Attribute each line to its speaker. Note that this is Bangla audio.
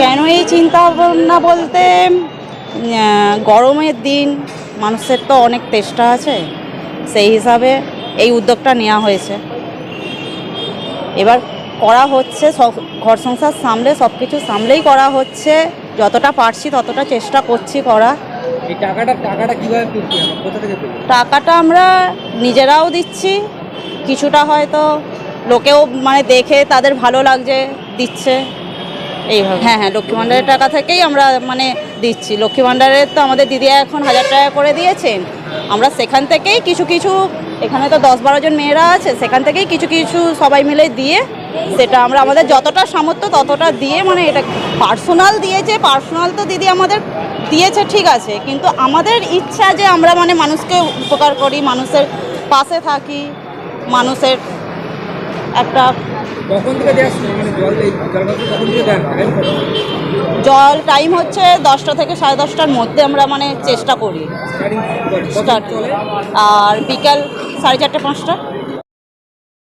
Speaker 1: কেন এই চিন্তা ভাবনা বলতে গরমের দিন মানুষের তো অনেক তেষ্টা আছে সেই হিসাবে এই উদ্যোগটা নেওয়া হয়েছে। এবার করা হচ্ছে সব ঘর সংসার সামলে সব কিছু সামলেই করা হচ্ছে যতটা পারছি ততটা চেষ্টা করছি করা।
Speaker 2: টাকাটা টাকাটা কীভাবে কোথা থেকে
Speaker 1: টাকাটা আমরা নিজেরাও দিচ্ছি কিছুটা হয়তো লোকেও মানে দেখে তাদের ভালো লাগছে দিচ্ছে। এইভাবে। হ্যাঁ হ্যাঁ লক্ষ্মী ভাণ্ডারের টাকা থেকেই আমরা মানে দিচ্ছি। লক্ষ্মী ভাণ্ডারের তো আমাদের দিদি এখন হাজার টাকা করে দিয়েছেন আমরা সেখান থেকেই কিছু কিছু, এখানে তো দশ বারো জন মেয়েরা আছে, সেখান থেকেই কিছু কিছু সবাই মিলে দিয়ে সেটা আমরা আমাদের যতটা সামর্থ্য ততটা দিয়ে মানে এটা পার্সোনাল দিয়েছে, পার্সোনাল তো দিদি আমাদের দিয়েছে, ঠিক আছে। কিন্তু আমাদের ইচ্ছা যে আমরা মানে মানুষকে উপকার করি, মানুষের পাশে থাকি, মানুষের একটা?
Speaker 2: মানে জল টাইম কত
Speaker 1: জল টাইম হচ্ছে দশটা থেকে সাড়ে দশটার মধ্যে আমরা মানে চেষ্টা করি।
Speaker 2: স্টার্ট
Speaker 1: আর বিকাল সাড়ে চারটে পাঁচটা।